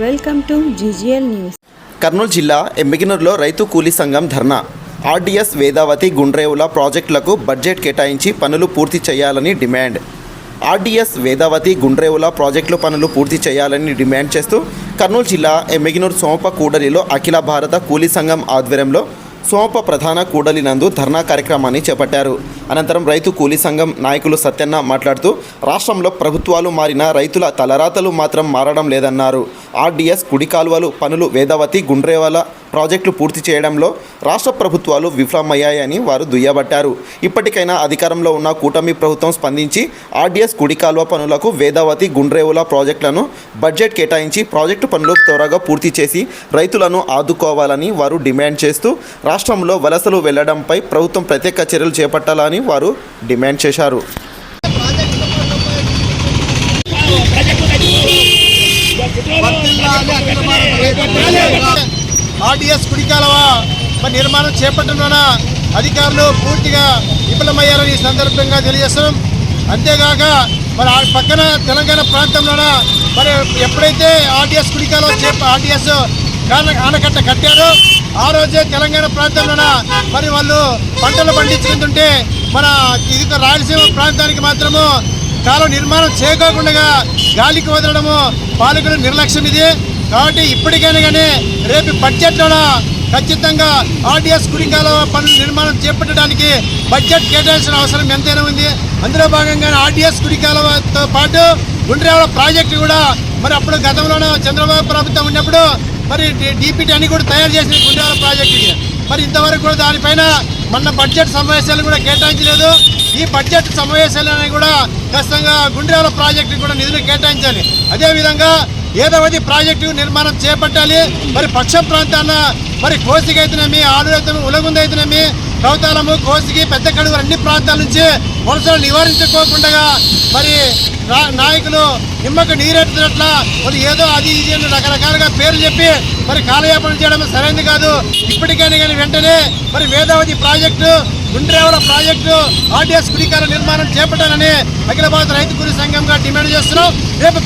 Welcome to GGL news. Kurnool జిల్లా ఎమ్మిగినూరులో రైతు కూలీ సంఘం ధర్నా. ఆర్డీఎస్ వేదావతి గుండ్రేవుల ప్రాజెక్టులకు బడ్జెట్ కేటాయించి పనులు పూర్తి చేయాలని డిమాండ్. ఆర్డీఎస్ వేదావతి గుండ్రేవుల ప్రాజెక్టుల పనులు పూర్తి చేయాలని డిమాండ్ చేస్తూ కర్నూలు జిల్లా ఎమ్మిగినూరు సోమప కూడలిలో అఖిల భారత కూలీ సంఘం ఆధ్వర్యంలో సోమప్ప ప్రధాన కూడలి నందు ధర్నా కార్యక్రమాన్ని చేపట్టారు. అనంతరం రైతు కూలీ సంఘం నాయకులు సత్యన్న మాట్లాడుతూ రాష్ట్రంలో ప్రభుత్వాలు మారిన రైతుల తలరాతలు మాత్రం మారడం లేదన్నారు. ఆర్డీఎస్ కుడి కాలువలు పనులు వేదావతి గుండ్రేవాల ప్రాజెక్టులు పూర్తి చేయడంలో రాష్ట్ర ప్రభుత్వాలు విఫలమయ్యాయని వారు దుయ్యబట్టారు. ఇప్పటికైనా అధికారంలో ఉన్న కూటమి ప్రభుత్వం స్పందించి ఆర్డీఎస్ కుడి కాలువ పనులకు వేదావతి గుండ్రేవుల ప్రాజెక్టులను బడ్జెట్ కేటాయించి ప్రాజెక్టు పనులు త్వరగా పూర్తి చేసి రైతులను ఆదుకోవాలని వారు డిమాండ్ చేస్తూ రాష్ట్రంలో వలసలు వెళ్ళడంపై ప్రభుత్వం ప్రత్యేక చర్యలు చేపట్టాలని వారు డిమాండ్ చేశారు. ఆర్డీఎస్ కుడికాలవ? మరి నిర్మాణం చేపట్టనున్న అధికారులు పూర్తిగా విఫలమయ్యారని ఈ సందర్భంగా తెలియజేస్తున్నాం. అంతేగాక మరి ఆ పక్కన తెలంగాణ ప్రాంతంలోన? మరి ఎప్పుడైతే ఆర్డిఎస్ కుడికాలో చేప ఆర్డీఎస్ ఆనకట్ట కట్టారో ఆ రోజే తెలంగాణ ప్రాంతంలోన? మరి వాళ్ళు పంటలు పండించుకుంటుంటే మన ఇది రాయలసీమ ప్రాంతానికి మాత్రము కాలం నిర్మాణం చేయకోకుండా గాలికి వదలడము పాలకుల నిర్లక్ష్యం ఇది కాబట్టి ఇప్పటికైనా కానీ రేపు బడ్జెట్లో ఖచ్చితంగా ఆర్డీఎస్ కుడింగాల పనుల నిర్మాణం చేపట్టడానికి బడ్జెట్ కేటాయించిన అవసరం ఎంతైనా ఉంది. అందులో భాగంగానే ఆర్డీఎస్ కుడికాలతో పాటు గుండ్రేవాడ ప్రాజెక్టు కూడా మరి అప్పుడు గతంలోనే చంద్రబాబు ప్రభుత్వం ఉన్నప్పుడు మరి డిపిటి అని కూడా తయారు చేసిన గుండ్రేవాడ ప్రాజెక్టుకి మరి ఇంతవరకు కూడా దానిపైన మన బడ్జెట్ సమావేశాలు కూడా కేటాయించలేదు. ఈ బడ్జెట్ సమావేశాలు కూడా ఖచ్చితంగా గుండ్రేవాల ప్రాజెక్టుకి కూడా నిధులు కేటాయించాలి. అదేవిధంగా ఏదవది ప్రాజెక్టు నిర్మాణం చేపట్టాలి మరి పక్ష ప్రాంతాన మరి కోసికి అయితేనేమి ఆడు అయితే ఉలగుంది అయితేనేమి కౌతాలము కోసికి పెద్ద కడుగు అన్ని ప్రాంతాల నుంచి వలసలు నివారించుకోకుండా మరి రా- నాయకులు నిమ్మకు నీరెత్తినట్ల మరి ఏదో అది ఇది అని రకరకాలుగా పేర్లు చెప్పి మరి కాలయాపన చేయడం సరైనది కాదు. ఇప్పటికైనా కానీ వెంటనే మరి Vedavathi project Gundrevula project RDS కుడికాల నిర్మాణం చేపట్టాలని అఖిల భారత రైతు కూలీ సంఘంగా డిమాండ్ చేస్తున్నాం. రేపు